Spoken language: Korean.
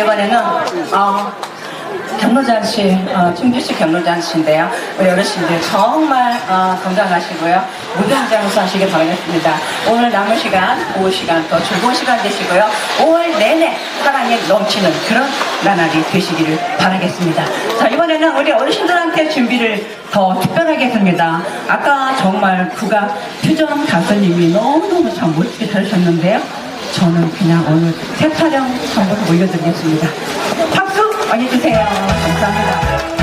이번에는 어, 경로잔치, 어, 충주시 경로잔치인데요. 우리 어르신들 정말 어, 건강하시고요. 무병장수 하시길 바라겠습니다. 오늘 남은 시간, 오후 시간 더 즐거운 시간 되시고요. 5월 내내 사랑에 넘치는 그런 나날이 되시기를 바라겠습니다. 자, 이번에는 우리 어르신들한테 준비를 더 특별하게 했습니다. 아까 정말 국악 표정 가수님이 너무너무 참 멋지게 잘하셨는데요. 저는 그냥 오늘 세타령 선물을 올려드리겠습니다. 박수 많이 주세요. 감사합니다.